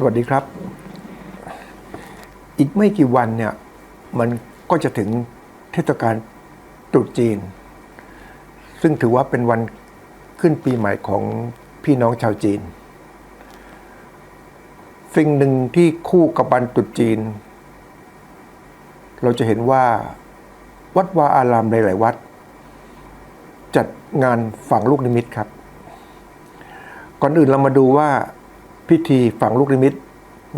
สวัสดีครับ อีกไม่กี่วันเนี่ย มันก็จะถึงเทศกาลตรุษจีน ซึ่งถือว่าเป็นวันขึ้นปีใหม่ของพี่น้องชาวจีน สิ่งหนึ่งที่คู่กับวันตรุษจีน เราจะเห็นว่าวัดวาอารามหลายๆวัด จัดงานฝังลูกนิมิตครับ ก่อนอื่นเรามาดูว่า พิธีฝังลูกนิมิต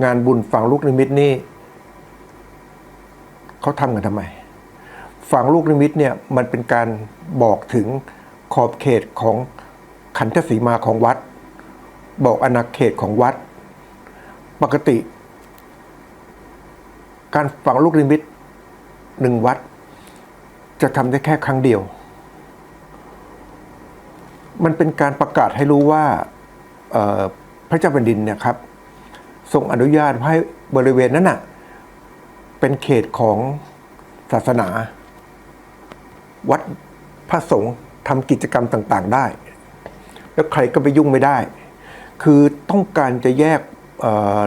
งานบุญฝังลูกนิมิตนี่เขาทำกันทำไมฝังลูกนิมิตเนี่ยมันเป็นการบอกถึงขอบเขตของขันธสีมาของวัด บอกอาณาเขตของวัด ปกติ การฝังลูกนิมิตหนึ่งวัด จะทำได้แค่ครั้งเดียว มันเป็นการประกาศให้รู้ว่า พระเจ้าแผ่นดินเนี่ยครับทรงอนุญาตให้บริเวณนั้นน่ะเป็นเขตของศาสนา วัดพระสงฆ์ทำกิจกรรมต่าง ๆ ได้ แล้วใครก็ไปยุ่งไม่ได้ คือต้องการจะแยก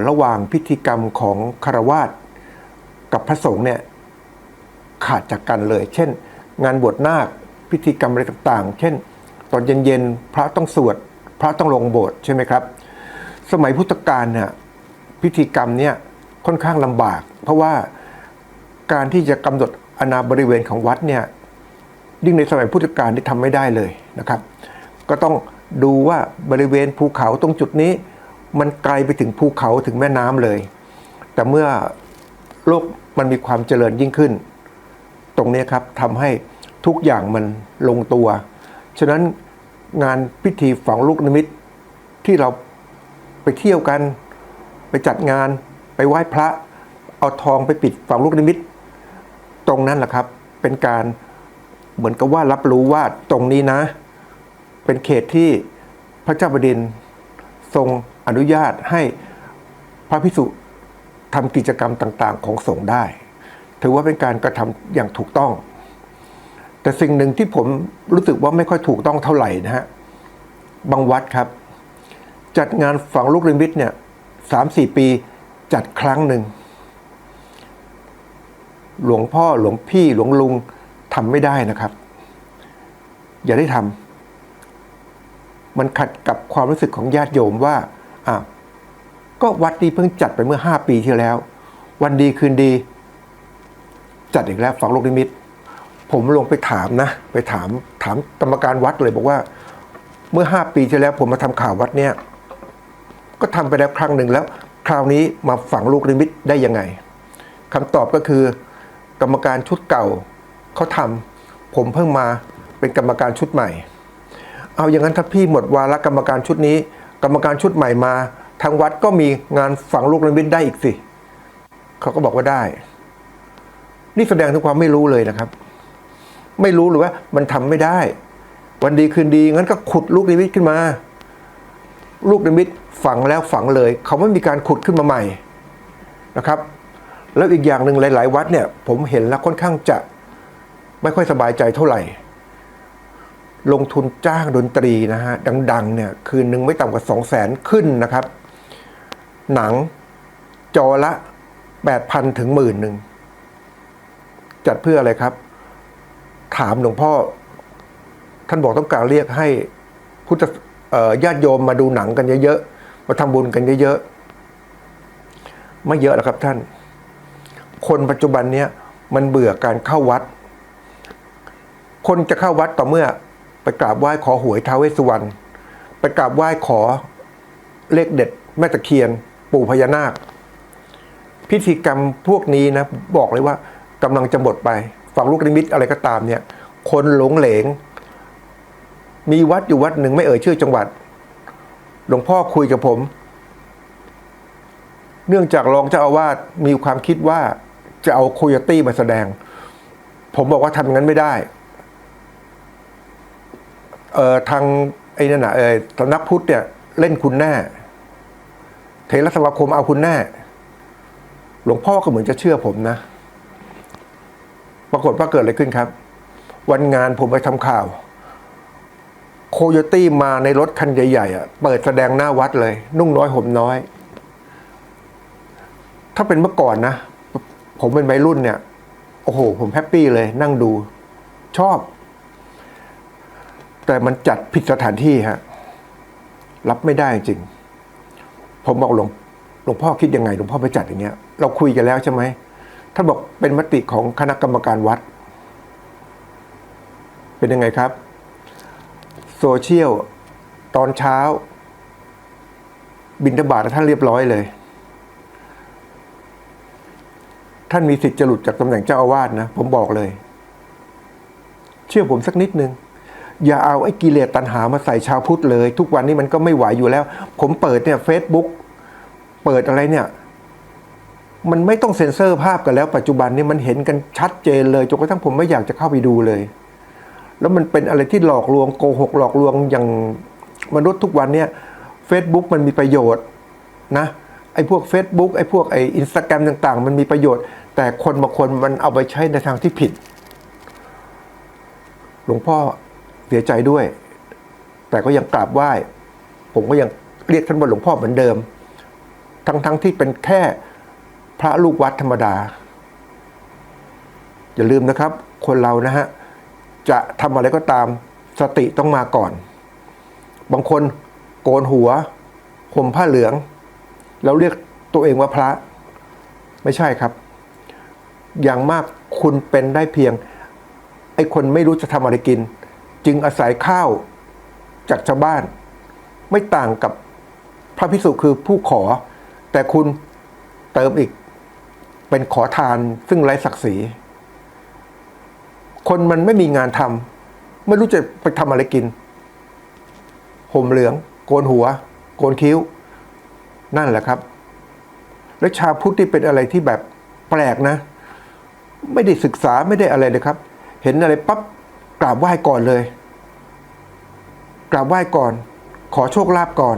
ระหว่างพิธีกรรมของคารวาสกับพระสงฆ์เนี่ยขาดจากกันเลย เช่น งานบวชนาคพิธีกรรมอะไรต่าง ๆ เช่น ตอนเย็น ๆ พระต้องสวด พระต้องลงโบสถ์ใช่ไหมครับ สมัยพุทธกาลเนี่ยพิธีกรรมเนี่ยค่อนข้างลำบาก เพราะว่าการที่จะกำหนดอนาบริเวณของวัดเนี่ยยิ่งในสมัยพุทธกาลที่ทำไม่ได้เลยนะครับ ก็ต้องดูว่าบริเวณภูเขาตรงจุดนี้ มันไกลไปถึงภูเขาถึงแม่น้ำเลย แต่เมื่อโลกมันมีความเจริญยิ่งขึ้น ตรงนี้ครับทำให้ทุกอย่างมันลงตัว ฉะนั้นงานพิธีฝังลูกนิมิตที่เรา ไปเที่ยวกัน ไปจัดงาน ไปไหว้พระ เอาทองไปปิดฝังลูกนิมิต ตรงนั้นแหละครับ เป็นการเหมือนกับว่ารับรู้ว่าตรงนี้นะ เป็นเขตที่พระเจ้าบดินทร์ทรงอนุญาตให้พระพิสุทำกิจกรรมต่างๆ ของสงฆ์ได้ ถือว่าเป็นการกระทำอย่างถูกต้อง แต่สิ่งหนึ่งที่ผมรู้สึกว่าไม่ค่อยถูกต้องเท่าไหร่นะฮะบางวัดครับ จัดงานฝังลูกนิมิตเนี่ยสามสี่ปีจัดครั้งหนึ่ง หลวงพ่อหลวงพี่หลวงลุงทำไม่ได้นะครับ อย่าได้ทำมันขัดกับความรู้สึกของญาติโยมว่าอะก็วัดนี้เพิ่งจัดไปเมื่อห้าปีที่แล้ว วันดีคืนดี จัดอีกแล้วฝังลูกนิมิต ผมลงไปถามนะ ไปถามถามกรรมการวัดเลยบอกว่า เมื่อห้าปีที่แล้ว ผมมาทำข่าววัดเนี่ย ก็ทำไปแล้วครั้งหนึ่งแล้ว คราวนี้มาฝังลูกนิมิตได้ยังไงคำตอบก็คือ กรรมการชุดเก่าเขาทำผมเพิ่งมาเป็นกรรมการชุดใหม่ เอาอย่างนั้นถ้าพี่หมดวาระกรรมการชุดนี้ กรรมการชุดใหม่มาทางวัดก็มีงานฝังลูกนิมิตได้อีกสิเขาก็บอกว่าได้ นี่แสดงถึงความไม่รู้เลยนะครับ ไม่รู้หรือว่ามันทำไม่ได้ วันดีคืนดีงั้นก็ขุดลูกนิมิตขึ้นมา ลูกนิมิตฝังแล้วฝังเลย เขาไม่มีการขุดขึ้นมาใหม่นะครับ แล้วอีกอย่างหนึ่งหลาย ๆ วัดเนี่ย ผมเห็นแล้วค่อนข้างจะไม่ค่อยสบายใจเท่าไหร่ ลงทุนจ้างดนตรีนะฮะ ดัง ๆ เนี่ย คืนหนึ่งไม่ต่ำกว่าสองแสนขึ้นนะครับ หนังจอละแปดพันถึงหมื่นหนึ่งจัดเพื่ออะไรครับ ถามหลวงพ่อ ท่านบอกต้องการเรียกให้พุทธ ญาติโยมมาดูหนังกันเยอะๆ มาทำบุญกันเยอะๆ ไม่เยอะหรอกครับท่าน คนปัจจุบันเนี้ยมันเบื่อการเข้าวัด คนจะเข้าวัดต่อเมื่อไปกราบไหว้ขอหวยท้าวเวสสุวรรณ ไปกราบไหว้ขอเลขเด็ด แม่ตะเคียน ปู่พญานาค พิธีกรรมพวกนี้นะ บอกเลยว่ากำลังจะหมดไป ฝั่งลูกนิมิตอะไรก็ตามเนี่ย คนหลงเหลง มีวัดอยู่วัดหนึ่งไม่เอ่ยชื่อจังหวัด หลวงพ่อคุยกับผม เนื่องจากรองเจ้าอาวาสมีความคิดว่าจะเอาโคโยตี้มาแสดง ผมบอกว่าทำอย่างนั้นไม่ได้เอ่อทางไอ้นั่นนะเอ่อสำนักพุทธเนี่ยเล่นคุณแน่ เทรสมาคมเอาคุณแน่ หลวงพ่อก็เหมือนจะเชื่อผมนะ ปรากฏว่าเกิดอะไรขึ้นครับ วันงานผมไปทำข่าว โคโยตี้มาในรถคันใหญ่ๆอะเปิดแสดงหน้าวัดเลย นุ่งน้อยห่มน้อย ถ้าเป็นเมื่อก่อนนะ ผมเป็นวัยรุ่นเนี่ย โอ้โห ผมแฮปปี้เลย นั่งดู ชอบ แต่มันจัดผิดสถานที่ฮะ รับไม่ได้จริง ผมบอกหลวงหลวงพ่อคิดยังไงหลวงพ่อไปจัดอย่างเงี้ย เราคุยกันแล้วใช่ไหมถ้านบอกเป็นมติของคณะกรรมการวัด เป็นยังไงครับ โซเชียลตอนเช้า บินทบาทท่านเรียบร้อยเลย ท่านมีสิทธิ์จะหลุดจากตำแหน่งเจ้าอาวาสนะ ผมบอกเลย เชื่อผมสักนิดนึง อย่าเอาไอ้กิเลสตัณหามาใส่ชาวพุทธเลย ทุกวันนี้มันก็ไม่ไหวอยู่แล้ว ผมเปิดเนี่ยเฟซบุ๊กเปิดอะไรเนี่ยมันไม่ต้องเซ็นเซอร์ภาพกันแล้วปัจจุบันนี้มันเห็นกันชัดเจนเลยจนกระทั่งผมไม่อยากจะเข้าไปดูเลย แล้วมันเป็นอะไรที่หลอกลวงโกหกหลอกลวงอย่างมนุษย์ทุกวันเนี่ย Facebook มันมีประโยชน์นะไอ้พวก Facebook ไอ้พวกไอ้อินสตาแกรมต่าง ๆ มันมีประโยชน์ แต่คนบางคนมันเอาไปใช้ในทางที่ผิด หลวงพ่อเสียใจด้วย แต่ก็ยังกราบไหว้ ผมก็ยังเรียกท่านว่าหลวงพ่อเหมือนเดิม ทั้งๆที่เป็นแค่พระลูกวัดธรรมดา อย่าลืมนะครับ คนเรานะฮะ จะทำอะไรก็ตามสติต้องมาก่อน บางคนโกนหัวห่มผ้าเหลือง แล้วเรียกตัวเองว่าพระ ไม่ใช่ครับ อย่างมากคุณเป็นได้เพียง ไอ้คนไม่รู้จะทำอะไรกิน จึงอาศัยข้าวจากชาวบ้าน ไม่ต่างกับพระพิสุคือผู้ขอ แต่คุณเติมอีกเป็นขอทานซึ่งไร้ศักดิ์ศรี คนมันไม่มีงานทำไม่รู้จะไปทำอะไรกิน ห่มเหลือง โกนหัว โกนคิ้ว นั่นแหละครับ แล้วชาวพุทธที่เป็นอะไรที่แบบแปลกนะ ไม่ได้ศึกษาไม่ได้อะไรเลยครับ เห็นอะไรปั๊บกราบไหว้ก่อนเลย กราบไหว้ก่อน ขอโชคลาภก่อน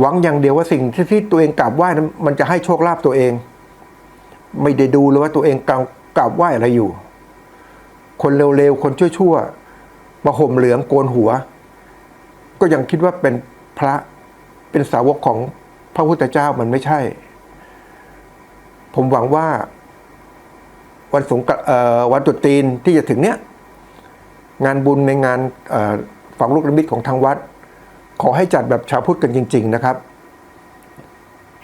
หวังอย่างเดียวว่าสิ่งที่ที่ตัวเองกราบไหว้นั้นมันจะให้โชคลาภตัวเอง ไม่ได้ดูเลยว่าตัวเองกราบไหว้อะไรอยู่ คนเร็วๆ คนชั่วๆมาห่มเหลืองโกนหัว ก็ยังคิดว่าเป็นพระเป็นสาวกของพระพุทธเจ้ามันไม่ใช่ ผมหวังว่าวันสงกรานต์เอ่อวันตรุษจีนที่จะถึงเนี้ยงานบุญในงานฝังลูกนิมิตของทางวัด ขอให้จัดแบบชาวพุทธกันจริง ๆ นะครับ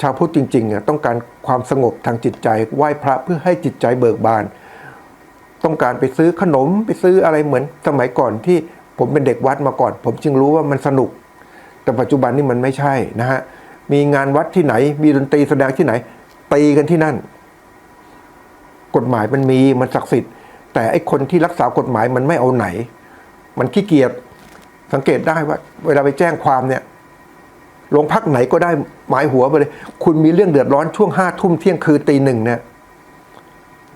ชาวพุทธจริงๆเนี่ยต้องการความสงบทางจิตใจไหว้พระเพื่อให้จิตใจเบิกบาน ต้องการไปซื้อขนมไปซื้ออะไรเหมือนสมัยก่อนที่ผมเป็นเด็กวัดมาก่อน ผมจึงรู้ว่ามันสนุก แต่ปัจจุบันนี่มันไม่ใช่นะฮะมีงานวัดที่ไหน มีดนตรีแสดงที่ไหนตีกันที่นั่น กฎหมายมันมีมันศักดิ์สิทธิ์ แต่ไอ้คนที่รักษากฎหมายมันไม่เอาไหน มันขี้เกียจสังเกตได้ว่า เวลาไปแจ้งความเนี่ยโรงพักไหนก็ได้หมายหัวไปเลย คุณมีเรื่องเดือดร้อนช่วงห้าทุ่มเที่ยงคืนตีหนึ่งเนี่ย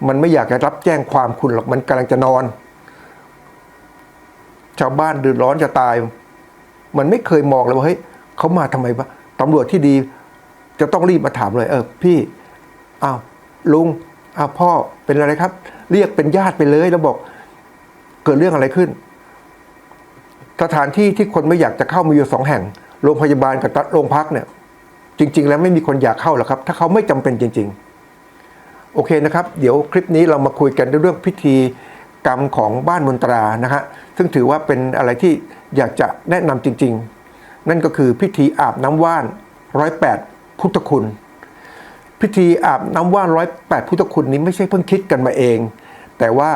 มันไม่อยากจะรับแจ้งความคุณหรอกมันกำลังจะนอน ชาวบ้านเดือดร้อนจะตาย มันไม่เคยมองเลยว่าเฮ้ยเขามาทำไมวะตำรวจที่ดี จะต้องรีบมาถามเลย เออ พี่อ้าวลุงอ้าวพ่อเป็นอะไรครับ เรียกเป็นญาติไปเลยแล้วบอก เกิดเรื่องอะไรขึ้น สถานที่ที่คนไม่อยากจะเข้ามีอยู่สองแห่งโรงพยาบาลกับโรงพักเนี่ย จริง ๆ แล้วไม่มีคนอยากเข้าหรอกครับ ถ้าเขาไม่จำเป็นจริง ๆ โอเคนะครับ เดี๋ยวคลิปนี้เรามาคุยกันเรื่องพิธีกรรมของบ้านมนตรานะฮะซึ่งถือว่าเป็นอะไรที่อยากจะแนะนำจริง ๆ นั่นก็คือพิธีอาบน้ำว่านร้อยแปดพุทธคุณ พิธีอาบน้ำว่านร้อยแปดพุทธคุณนี้ไม่ใช่เพิ่งคิดกันมาเอง แต่ว่า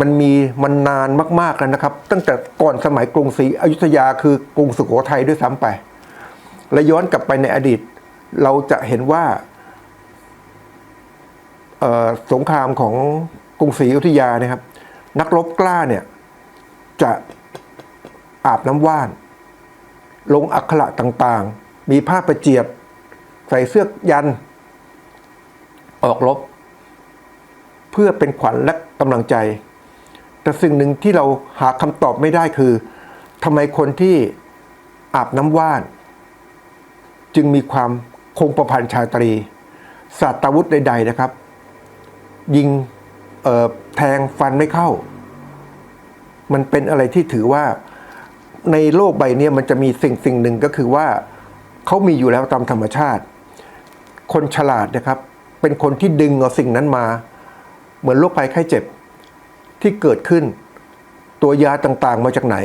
มันมีมันนานมากๆแล้วนะครับ ตั้งแต่ก่อนสมัยกรุงศรีอยุธยาคือกรุงสุโขทัยด้วยซ้ำไป และย้อนกลับไปในอดีต เราจะเห็นว่า สงครามของกรุงศรีอยุธยานะครับ นักรบกล้าเนี่ยจะอาบน้ำว่าน ลงอักขระต่างๆ มีผ้าประเจียบ ใส่เสื้อยัน ออกรบ เพื่อเป็นขวัญและกำลังใจ แต่สิ่งหนึ่งที่เราหาคำตอบไม่ได้คือทำไมคนที่อาบน้ำว่าน จึงมีความคงประพันธ์ชาตรีศาสตราวุธใด ๆ นะครับ ยิงแทงฟันไม่เข้า มันเป็นอะไรที่ถือว่าในโลกใบนี้มันจะมีสิ่งสิ่งหนึ่งก็คือว่าเขามีอยู่แล้วตามธรรมชาติ คนฉลาดนะครับ เป็นคนที่ดึงเอาสิ่งนั้นมา เหมือนโรคภัยไข้เจ็บที่เกิดขึ้น ตัวยาต่างๆมาจากไหน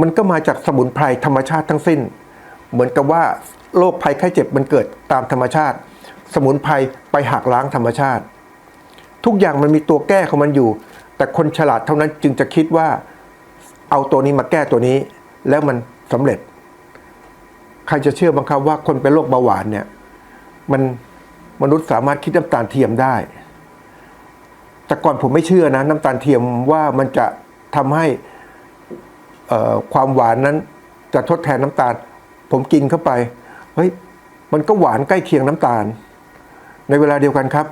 มันก็มาจากสมุนไพรธรรมชาติทั้งสิ้น เหมือนกับว่าโรคภัยไข้เจ็บมันเกิดตามธรรมชาติ สมุนไพรไปหักล้างธรรมชาติ ทุกอย่างมันมีตัวแก้ของมันอยู่ แต่คนฉลาดเท่านั้นจึงจะคิดว่าเอาตัวนี้มาแก้ตัวนี้ แล้วมันสำเร็จ ใครจะเชื่อบ้างครับว่าคนเป็นโรคเบาหวานเนี่ยมันมนุษย์สามารถคิดน้ำตาลเทียมได้ แต่ก่อนผมไม่เชื่อนะ น้ำตาลเทียมว่ามันจะทำให้ความหวานนั้นจะทดแทนน้ำตาล ผมกินเข้าไปเฮ้ยมันก็หวานใกล้เคียงน้ำตาล ในเวลาเดียวกันครับ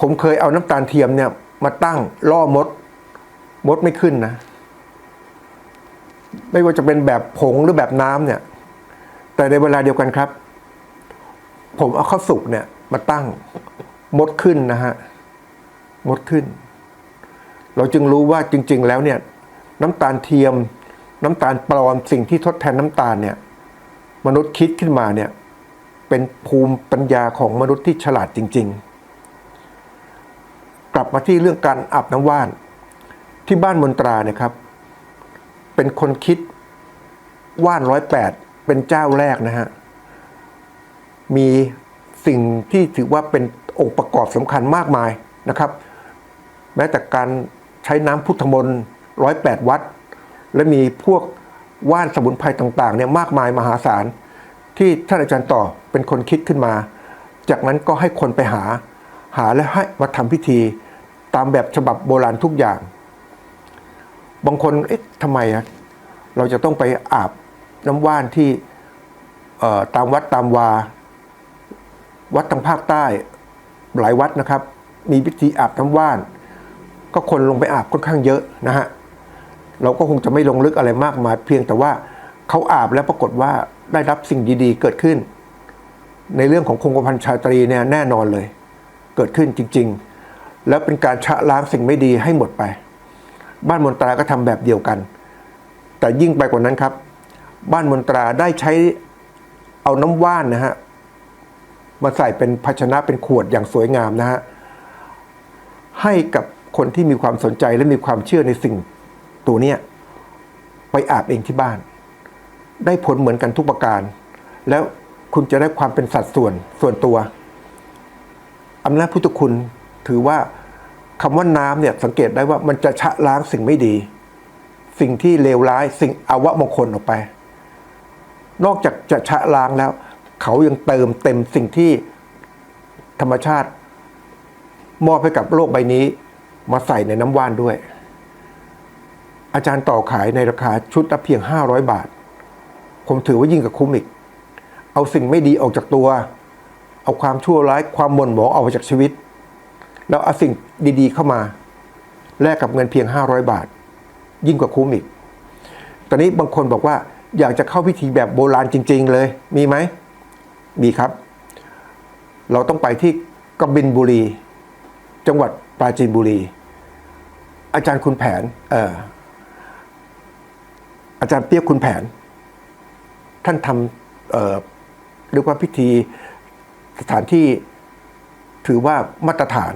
ผมเคยเอาน้ำตาลเทียมเนี่ย มาตั้งล่อมด มดไม่ขึ้นนะ ไม่ว่าจะเป็นแบบผงหรือแบบน้ำเนี่ย แต่ในเวลาเดียวกันครับ ผมเอาข้าวสุกเนี่ย มาตั้งมดขึ้นนะฮะมดขึ้น เราจึงรู้ว่าจริง ๆ แล้วเนี่ย น้ำตาลเทียม น้ำตาลปลอมสิ่งที่ทดแทนน้ำตาลเนี่ย มนุษย์คิดขึ้นมาเนี่ย เป็นภูมิปัญญาของมนุษย์ที่ฉลาดจริง ๆ กลับมาที่เรื่องการอาบน้ำว่าน ที่บ้านมนตราเนี่ยครับ เป็นคนคิดว่านร้อยแปดเป็นเจ้าแรกนะฮะ มีสิ่งที่ถือว่าเป็นองค์ประกอบสำคัญมากมายนะครับ แม้แต่การใช้น้ำพุทธมนต์ร้อยแปดวัด และมีพวกว่านสมุนไพรต่างๆเนี่ยมากมายมหาศาล ที่ท่านอาจารย์ต่อเป็นคนคิดขึ้นมา จากนั้นก็ให้คนไปหา หาและให้มาทำพิธี ตามแบบฉบับโบราณทุกอย่าง บางคนเอ๊ะทำไมอะเราจะต้องไปอาบน้ำว่านที่ตามวัดตามวา วัดทางภาคใต้หลายวัดนะครับ มีพิธีอาบน้ำว่าน ก็คนลงไปอาบค่อนข้างเยอะนะฮะเราก็คงจะไม่ลงลึกอะไรมากมาย เพียงแต่ว่าเขาอาบแล้วปรากฏว่าได้รับสิ่งดีๆ เกิดขึ้น ในเรื่องของคงกระพันชาตรีเนี่ยแน่นอนเลย เกิดขึ้นจริง ๆ แล้วเป็นการชะล้างสิ่งไม่ดีให้หมดไป บ้านมนตราก็ทำแบบเดียวกัน แต่ยิ่งไปกว่านั้นครับ บ้านมนตราได้ใช้เอาน้ำว่านนะฮะมาใส่เป็นภาชนะเป็นขวดอย่างสวยงามนะฮะให้กับคนที่มีความสนใจและมีความเชื่อในสิ่งตัวเนี้ยไปอาบเองที่บ้าน ได้ผลเหมือนกันทุกประการ แล้วคุณจะได้ความเป็นสัดส่วนส่วนตัวอำนาจพุทธคุณ ถือว่าคำว่าน้ำเนี่ยสังเกตได้ว่ามันจะชะล้างสิ่งไม่ดี สิ่งที่เลวร้ายสิ่งอวมงคลออกไป นอกจากจะชะล้างแล้ว เขายังเติมเต็มสิ่งที่ธรรมชาติมอบให้กับโลกใบนี้ มาใส่ในน้ำว่านด้วย อาจารย์ต่อขายในราคาชุดละเพียง 500 บาท ผมถือว่ายิ่งกับคุ้มอีก เอาสิ่งไม่ดีออกจากตัว เอาความชั่วร้ายความหม่นหมองออกจากชีวิต แล้วเอาสิ่งดีๆเข้ามาแลกกับเงินเพียง 500 บาท ยิ่งกว่าคุ้มอีก ตอนนี้บางคนบอกว่าอยากจะเข้าพิธีแบบโบราณจริง ๆ เลย มีไหม มีครับ เราต้องไปที่กบินบุรี จังหวัดปราจีนบุรี อาจารย์คุณแผนเอ่ออาจารย์เปียกคุณแผน ท่านทำเอ่อเรียกว่าพิธีสถานที่ถือว่ามาตรฐาน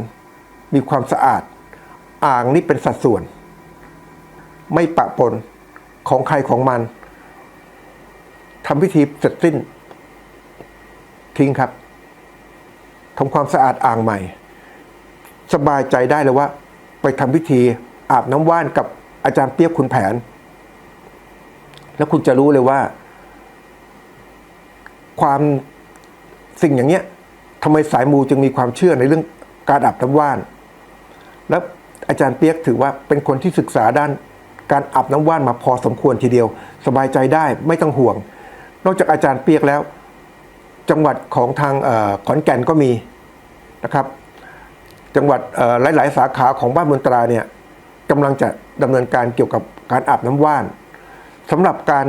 มีความสะอาด อ่างนี่เป็นสัดส่วน ไม่ปะปนของใครของมันทำพิธีเสร็จสิ้น ทิ้งครับทำความสะอาดอ่างใหม่ สบายใจได้เลยว่า ไปทำพิธีอาบน้ำว่านกับอาจารย์เปียกคุณแผน แล้วคุณจะรู้เลยว่า ความสิ่งอย่างเนี้ยทำไมสายมูจึงมีความเชื่อในเรื่องการอาบน้ำว่าน แล้วอาจารย์เปียกถือว่าเป็นคนที่ศึกษาด้านการอาบน้ำว่านมาพอสมควรทีเดียว สบายใจได้ไม่ต้องห่วง นอกจากอาจารย์เปียกแล้ว จังหวัดของทางอขอนแก่นก็มีนะครับ จังหวัดเอ่อหลาย ๆ สาขาของบ้านมนตราเนี่ยกำลังจะดำเนินการเกี่ยวกับการอาบน้ำว่านสำหรับการ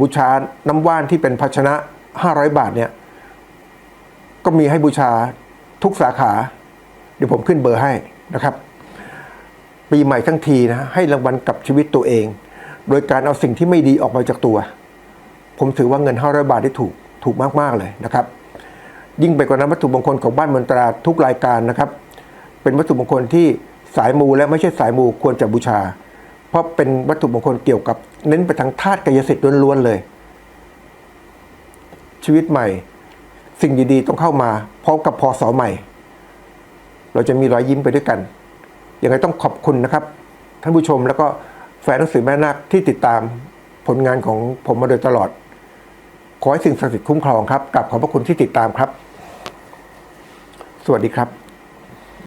บูชาน้ำว่านที่เป็นภาชนะ 500 บาทเนี่ยก็มีให้บูชาทุกสาขา เดี๋ยวผมขึ้นเบอร์ให้ นะครับ ปีใหม่ทั้งทีนะให้รางวัลกับชีวิตตัวเอง โดยการเอาสิ่งที่ไม่ดีออกไปจากตัว ผมถือว่าเงิน500บาทที่ถูกถูกมาก ๆ เลยนะครับ ยิ่งไปกว่านั้นวัตถุมงคลของบ้านมนตราทุกรายการนะครับ เป็นวัตถุมงคลที่สายมูและไม่ใช่สายมูควรจะบูชา เพราะเป็นวัตถุมงคลเกี่ยวกับ เน้นไปทางธาตุกายสิทธิ์ล้วนๆเลย ชีวิตใหม่ สิ่งดีๆต้องเข้ามาพร้อมกับพอสอใหม่ เราจะมีรอยยิ้มไปด้วยกัน ยังไงต้องขอบคุณนะครับ ท่านผู้ชมแล้วก็แฟนหนังสือแม่นาคที่ติดตามผลงานของผมมาโดยตลอด ขอให้สิ่งศักดิ์สิทธิ์คุ้มครองครับกลับขอบพระคุณที่ติดตามครับ สวัสดีครับ